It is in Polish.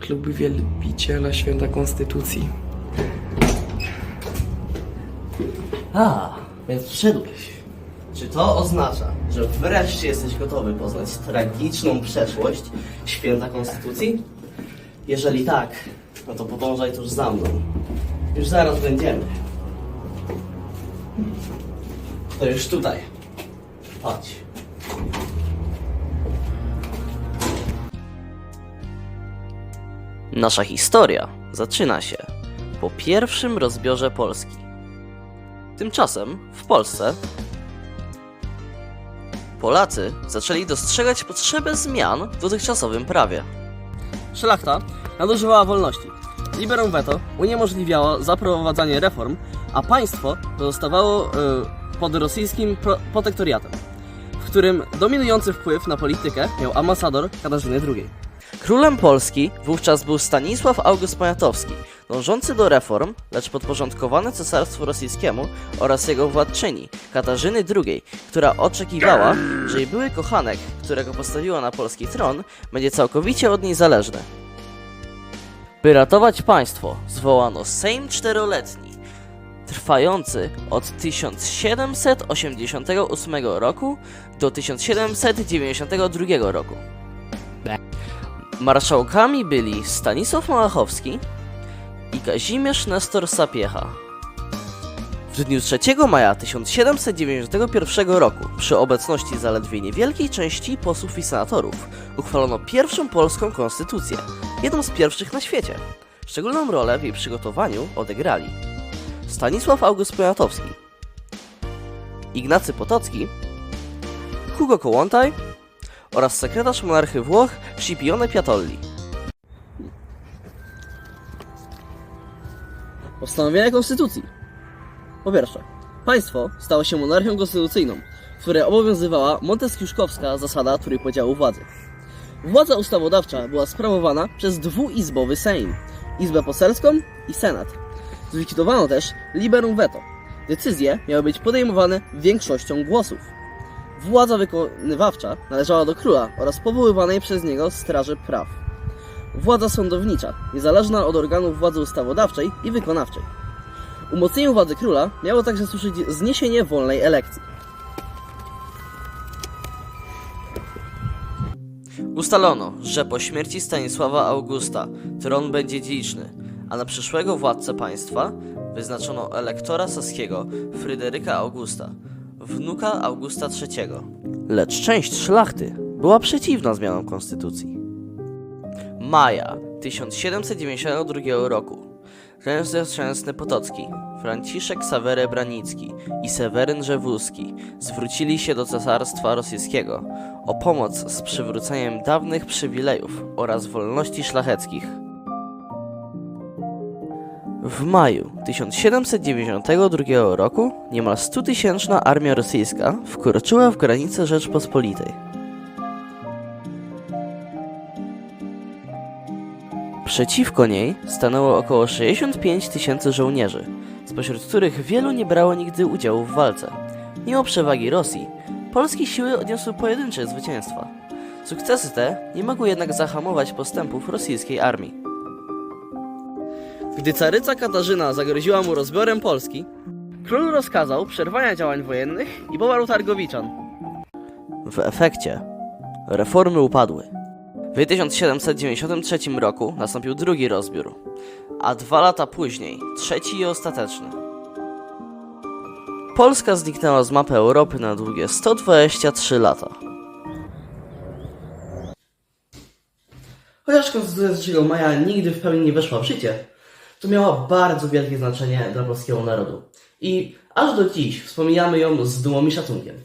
Klub Wielbiciela Święta Konstytucji. A, więc przyszedłeś. Czy to oznacza, że wreszcie jesteś gotowy poznać tragiczną przeszłość święta Konstytucji? Jeżeli tak, no to podążaj tuż za mną. Już zaraz będziemy. To już tutaj. Chodź. Nasza historia zaczyna się po pierwszym rozbiorze Polski. Tymczasem w Polsce Polacy zaczęli dostrzegać potrzebę zmian w dotychczasowym prawie. Szlachta nadużywała wolności. Liberum veto uniemożliwiało zaprowadzanie reform, a państwo pozostawało y, pod rosyjskim pro- protektoriatem, w którym dominujący wpływ na politykę miał ambasador Katarzyny II. Królem Polski wówczas był Stanisław August Poniatowski, dążący do reform, lecz podporządkowany cesarstwu rosyjskiemu oraz jego władczyni, Katarzyny II, która oczekiwała, że jej były kochanek, którego postawiła na polski tron, będzie całkowicie od niej zależny. By ratować państwo, zwołano Sejm Czteroletni, trwający od 1788 roku do 1792 roku. Marszałkami byli Stanisław Malachowski i Kazimierz Nestor Sapiecha. W dniu 3 maja 1791 roku, przy obecności zaledwie niewielkiej części posłów i senatorów, uchwalono pierwszą polską konstytucję, jedną z pierwszych na świecie. Szczególną rolę w jej przygotowaniu odegrali Stanisław August Poniatowski, Ignacy Potocki, Hugo Kołłątaj oraz sekretarz monarchy Włoch Scipione Piatolli. Postanowienia Konstytucji. Po pierwsze, państwo stało się monarchią konstytucyjną, w której obowiązywała monteskiuszkowska zasada trójpodziału władzy. Władza ustawodawcza była sprawowana przez dwuizbowy Sejm, Izbę Poselską i Senat. Zlikwidowano też liberum veto. Decyzje miały być podejmowane większością głosów. Władza wykonywawcza należała do króla oraz powoływanej przez niego Straży Praw. Władza sądownicza, niezależna od organów władzy ustawodawczej i wykonawczej. Umocnieniu władzy króla miało także służyć zniesienie wolnej elekcji. Ustalono, że po śmierci Stanisława Augusta tron będzie dziedziczny, a na przyszłego władcę państwa wyznaczono elektora saskiego Fryderyka Augusta, wnuka Augusta III. Lecz część szlachty była przeciwna zmianom konstytucji. Maja 1792 roku Księże Szczęsny Potocki, Franciszek Sawery Branicki i Seweryn Rzewuski zwrócili się do Cesarstwa Rosyjskiego o pomoc z przywróceniem dawnych przywilejów oraz wolności szlacheckich. W maju 1792 roku niemal 100-tysięczna armia rosyjska wkroczyła w granice Rzeczpospolitej. Przeciwko niej stanęło około 65 tysięcy żołnierzy, spośród których wielu nie brało nigdy udziału w walce. Mimo przewagi Rosji, polskie siły odniosły pojedyncze zwycięstwa. Sukcesy te nie mogły jednak zahamować postępów rosyjskiej armii. Gdy caryca Katarzyna zagroziła mu rozbiorem Polski, król rozkazał przerwania działań wojennych i poparł Targowiczan. W efekcie reformy upadły. W 1793 roku nastąpił drugi rozbiór, a dwa lata później trzeci i ostateczny. Polska zniknęła z mapy Europy na długie 123 lata. Chociaż Konstytucja 3 maja nigdy w pełni nie weszła w życie, to miała bardzo wielkie znaczenie dla polskiego narodu. I aż do dziś wspominamy ją z dumą i szacunkiem.